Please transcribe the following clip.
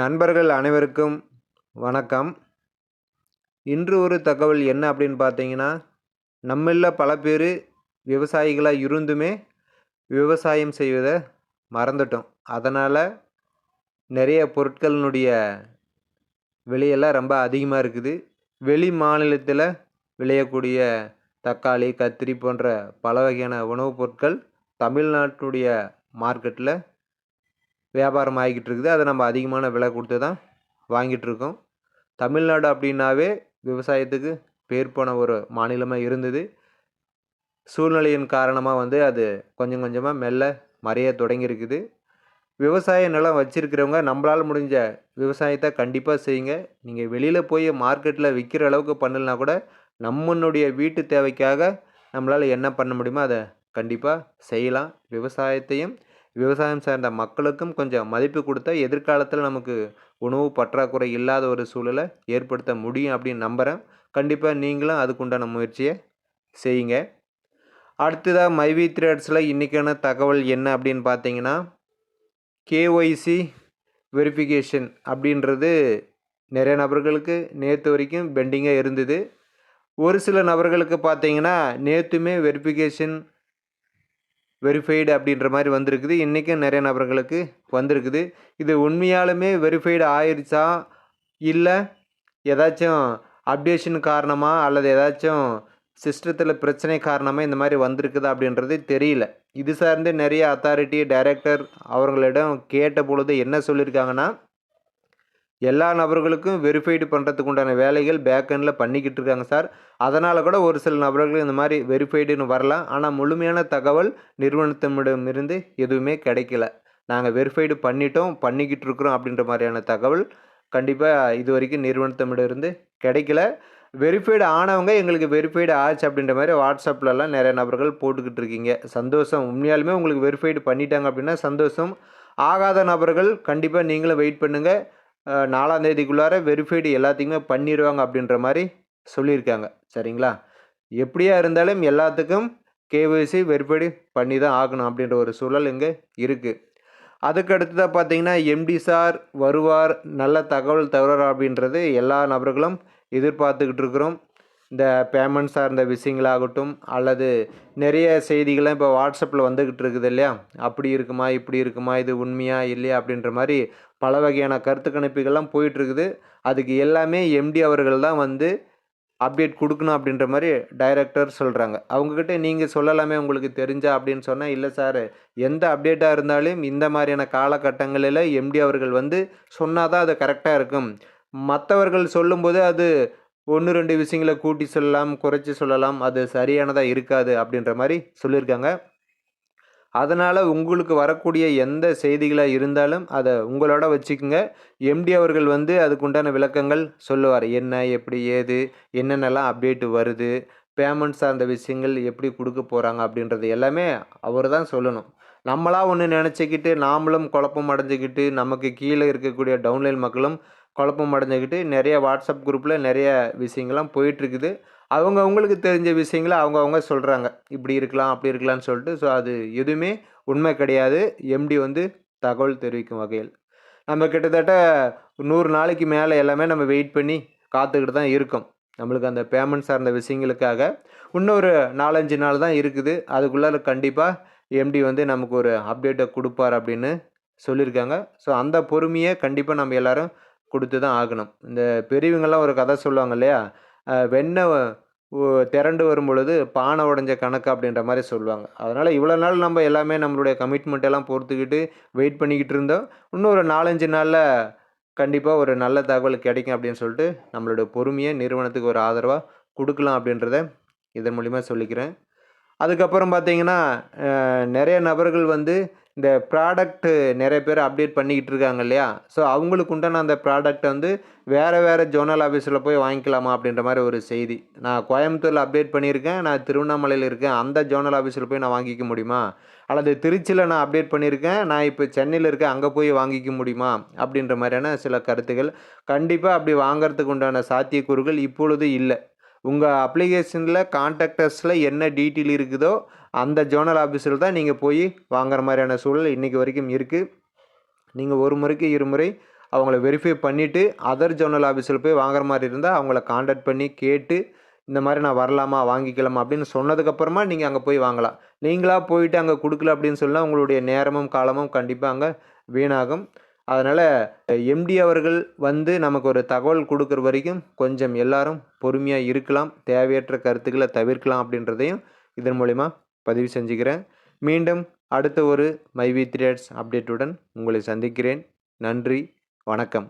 நண்பர்கள் அனைவருக்கும் வணக்கம். இன்று ஒரு தகவல் என்ன அப்படின்னு பார்த்தீங்கன்னா நம்மளில் பல பேர் விவசாயிகளாக இருந்துமே விவசாயம் செய்வதை மறந்துட்டோம். அதனால் நிறைய பொருட்களினுடைய விலையெல்லாம் ரொம்ப அதிகமாக இருக்குது. வெளி மாநிலத்தில் விளையக்கூடிய தக்காளி கத்திரி போன்ற பல வகையான உணவுப் பொருட்கள் தமிழ்நாட்டுடைய மார்க்கெட்டில் வியாபாரம் ஆகிக்கிட்டு இருக்குது அதை நம்ம அதிகமான விலை கொடுத்து தான் வாங்கிட்டு இருக்கோம் தமிழ்நாடு அப்படின்னாவே விவசாயத்துக்கு பேர் போன ஒரு மாநிலமாக இருந்தது. சூழ்நிலையின் காரணமாக வந்து அது கொஞ்சம் கொஞ்சமாக மெல்ல மறைய தொடங்கியிருக்குது. விவசாய நிலம் வச்சுருக்கிறவங்க நம்மளால் முடிஞ்ச விவசாயத்தை கண்டிப்பாக செய்யுங்க. நீங்கள் வெளியில் போய் மார்க்கெட்டில் விற்கிற அளவுக்கு பண்ணலனா கூட நம்மளுடைய வீட்டு தேவைக்காக நம்மளால் என்ன பண்ண முடியுமோ அதை கண்டிப்பாக செய்யலாம். விவசாயத்தையும் விவசாயம் சார்ந்த மக்களுக்கும் கொஞ்சம் மதிப்பு கொடுத்தா எதிர்காலத்தில் நமக்கு உணவு பற்றாக்குறை இல்லாத ஒரு சூழலை ஏற்படுத்த முடியும் அப்படின்னு நம்புகிறேன் கண்டிப்பாக நீங்களும் அதுக்குண்டான முயற்சியை செய்யுங்க. அடுத்ததாக மைவி த்ரேட்ஸில் இன்றைக்கான தகவல் என்ன அப்படின்னு பார்த்தீங்கன்னா கேஒய்சி வெரிஃபிகேஷன் அப்படின்றது நிறைய நபர்களுக்கு நேற்று வரைக்கும் பெண்டிங்காக இருந்தது. ஒரு சில நபர்களுக்கு பார்த்தீங்கன்னா நேற்றுமே வெரிஃபிகேஷன் வெரிஃபைடு அப்படின்ற மாதிரி வந்திருக்குது. இன்றைக்கும் நிறைய நபர்களுக்கு வந்திருக்குது. இது உண்மையாலுமே வெரிஃபைடு ஆயிடுச்சா இல்லை ஏதாச்சும் அப்டேஷன் காரணமாக அல்லது ஏதாச்சும் சிஸ்டத்தில் பிரச்சனை காரணமாக இந்த மாதிரி வந்திருக்குதா அப்படின்றது தெரியல. இது சார்ந்து நிறைய அத்தாரிட்டி டைரக்டர் அவர்களிடம் கேட்ட பொழுது என்ன சொல்லியிருக்காங்கன்னா எல்லா நபர்களுக்கும் வெரிஃபைடு பண்ணுறதுக்கு உண்டான வேலைகள் பேக்கெண்டில் பண்ணிக்கிட்டு இருக்காங்க சார் அதனால் கூட ஒரு சில நபர்கள் இந்த மாதிரி வெரிஃபைடுன்னு வரலாம். ஆனால் முழுமையான தகவல் நிறுவனத்திடமிருந்து எதுவுமே கிடைக்கல. நாங்கள் வெரிஃபைடு பண்ணிட்டோம் பண்ணிக்கிட்டு இருக்கிறோம் அப்படின்ற மாதிரியான தகவல் கண்டிப்பாக இது வரைக்கும் நிறுவனத்திடமிருந்து கிடைக்கல. வெரிஃபைடு ஆனவங்க எங்களுக்கு வெரிஃபைடு ஆச்சு அப்படின்ற மாதிரி வாட்ஸ்அப்லலாம் நிறைய நபர்கள் போட்டுக்கிட்டு இருக்கீங்க. சந்தோஷம். உண்மையாலுமே உங்களுக்கு வெரிஃபைடு பண்ணிட்டாங்க அப்படின்னா சந்தோஷம். ஆகாத நபர்கள் கண்டிப்பாக நீங்களும் வெயிட் பண்ணுங்கள் நாலாம் தேதிக்குள்ளார வெரிஃபைடு எல்லாத்தையுமே பண்ணிடுவாங்க அப்படின்ற மாதிரி சொல்லியிருக்காங்க. சரிங்களா? எப்படியா இருந்தாலும் எல்லாத்துக்கும் கேஒய்சி வெரிஃபைடு பண்ணி தான் ஆகணும் அப்படின்ற ஒரு சூழல் இங்கே இருக்குது அதுக்கு அடுத்ததாக பார்த்தீங்கன்னா எம்டி சார் வருவார் நல்ல தகவல் தருவார் அப்படின்றது எல்லா நபர்களும் எதிர்பார்த்துக்கிட்டு இருக்கிறோம். இந்த பேமெண்ட் சார்ந்த விஷயங்களாகட்டும் அல்லது நிறைய செய்திகள்லாம் இப்போ வாட்ஸ்அப்பில் வந்துக்கிட்டு இருக்குது இல்லையா? அப்படி இருக்குமா இப்படி இருக்குமா இது உண்மையா இல்லையா அப்படின்ற மாதிரி பல வகையான கருத்து கணிப்புகள்லாம் போயிட்டுருக்குது அதுக்கு எல்லாமே எம்டி அவர்கள் தான் வந்து அப்டேட் கொடுக்கணும் அப்படின்ற மாதிரி டைரக்டர் சொல்கிறாங்க அவங்கக்கிட்ட நீங்கள் சொல்லலாமே உங்களுக்கு தெரிஞ்சா அப்படின்னு சொன்னால் இல்லை சார் எந்த அப்டேட்டாக இருந்தாலும் இந்த மாதிரியான காலகட்டங்களில் எம்டி அவர்கள் வந்து சொன்னால் தான் அது கரெக்டாக இருக்கும். மற்றவர்கள் சொல்லும்போது அது ஒன்று ரெண்டு விஷயங்களை கூட்டி சொல்லலாம் குறைச்சி சொல்லலாம். அது சரியானதாக இருக்காது அப்படின்ற மாதிரி சொல்லியிருக்காங்க. அதனால் உங்களுக்கு வரக்கூடிய எந்த செய்திகளாக இருந்தாலும் அதை உங்களோட வச்சுக்கோங்க. எம்டி அவர்கள் வந்து அதுக்குண்டான விளக்கங்கள் சொல்லுவார். என்ன எப்படி ஏது என்னென்னலாம் அப்டேட் வருது பேமெண்ட் சார்ந்த விஷயங்கள் எப்படி கொடுக்க போகிறாங்க அப்படின்றது எல்லாமே அவர் தான் சொல்லணும். நம்மளாக ஒன்று நினச்சிக்கிட்டு நாமளும் குழப்பம் அடைஞ்சிக்கிட்டு நமக்கு கீழே இருக்கக்கூடிய டவுன்லைன் மக்களும் குழப்பம் அடைஞ்சிக்கிட்டு நிறைய வாட்ஸ்அப் குரூப்பில் நிறைய விஷயங்கள்லாம் போயிட்டுருக்குது. அவங்க அவங்களுக்கு தெரிஞ்ச விஷயங்களை அவங்கவுங்க சொல்கிறாங்க இப்படி இருக்கலாம் அப்படி இருக்கலாம்னு சொல்லிட்டு ஸோ அது எதுவுமே உண்மை கிடையாது. எம்டி வந்து தகவல் தெரிவிக்கும் வகையில். நம்ம கிட்டத்தட்ட நூறு நாளைக்கு மேலே எல்லாமே நம்ம வெயிட் பண்ணி காத்துக்கிட்டு தான் இருக்கோம். நம்மளுக்கு அந்த பேமெண்ட் சார்ந்த விஷயங்களுக்காக. இன்னொரு நாலஞ்சு நாள் தான் இருக்குது. அதுக்குள்ளே கண்டிப்பாக எம்டி வந்து நமக்கு ஒரு அப்டேட்டை கொடுப்பார் அப்படின்னு சொல்லியிருக்காங்க. ஸோ அந்த பொறுமையை கண்டிப்பாக நம்ம எல்லோரும் கொடுத்து தான் ஆகணும். இந்த பெரியவங்கள்லாம் ஒரு கதை சொல்லுவாங்க இல்லையா? வெண்ணெய் திரண்டு வரும் பொழுது பானை உடஞ்ச கணக்கு அப்படின்ற மாதிரி சொல்லுவாங்க. அதனால் இவ்வளோ நாள் நம்ம எல்லாமே நம்மளுடைய கமிட்மெண்ட் எல்லாம் பொறுத்துக்கிட்டு வெயிட் பண்ணிக்கிட்டு இருந்தோம். இன்னும் ஒரு நாலஞ்சு நாளில் கண்டிப்பாக ஒரு நல்ல தகவல் கிடைக்கும் அப்படின்னு சொல்லிட்டு நம்மளுடைய பொறுமையை நிறுவனத்துக்கு ஒரு ஆதரவாக கொடுக்கலாம் அப்படின்றத இதன் மூலிமா சொல்லிக்கிறேன். அதுக்கப்புறம் பார்த்தீங்கன்னா நிறைய நபர்கள் வந்து இந்த ப்ராடக்ட்டு நிறைய பேர் அப்டேட் பண்ணிக்கிட்டு இருக்காங்க இல்லையா? ஸோ அவங்களுக்கு உண்டான அந்த ப்ராடக்ட்டை வந்து வேறு வேறு ஜோனல் ஆஃபீஸில் போய் வாங்கிக்கலாமா அப்படின்ற மாதிரி ஒரு செய்தி. நான் கோயம்புத்தூரில் அப்டேட் பண்ணியிருக்கேன். நான் திருவண்ணாமலையில் இருக்கேன். அந்த ஜோனல் ஆஃபீஸில் போய் நான் வாங்கிக்க முடியுமா? அல்லது திருச்சியில் நான் அப்டேட் பண்ணியிருக்கேன். நான் இப்போ சென்னையில் இருக்கேன். அங்கே போய் வாங்கிக்க முடியுமா? அப்படின்ற மாதிரியான சில கருத்துக்கள் கண்டிப்பாக அப்படி வாங்கிறதுக்கு உண்டான சாத்தியக்கூறுகள் இப்பொழுது இல்லை. உங்கள் அப்ளிகேஷனில் கான்டாக்டர்ஸில் என்ன டீட்டெயில் இருக்குதோ அந்த ஜோனல் ஆஃபீஸில் தான் நீங்கள் போய் வாங்குற மாதிரியான சூழல் இன்றைக்கி வரைக்கும் இருக்குது நீங்கள் ஒரு முறைக்கு இருமுறை அவங்கள வெரிஃபை பண்ணிவிட்டு அதர் ஜோனல் ஆஃபீஸில் போய் வாங்குற மாதிரி இருந்தால் அவங்கள காண்டாக்ட் பண்ணி கேட்டு இந்த மாதிரி நான் வரலாமா வாங்கிக்கலாமா அப்படின்னு சொன்னதுக்கப்புறமா நீங்கள் அங்கே போய் வாங்கலாம். நீங்களாக போயிட்டு அங்கே கொடுக்கல அப்படின்னு சொன்னால் உங்களுடைய நேரமும் காலமும் கண்டிப்பாக அங்கே வீணாகும். அதனால் எம்டி அவர்கள் வந்து நமக்கு ஒரு தகவல் கொடுக்குற வரைக்கும் கொஞ்சம் எல்லாரும் பொறுமையாக இருக்கலாம் தேவையற்ற கருத்துக்களை தவிர்க்கலாம் அப்படின்றதையும் இதன் மூலிமா பதிவு செஞ்சுக்கிறேன். மீண்டும் அடுத்த ஒரு மைவி த்ரேட்ஸ் அப்டேட்டுடன் உங்களை சந்திக்கிறேன். நன்றி வணக்கம்.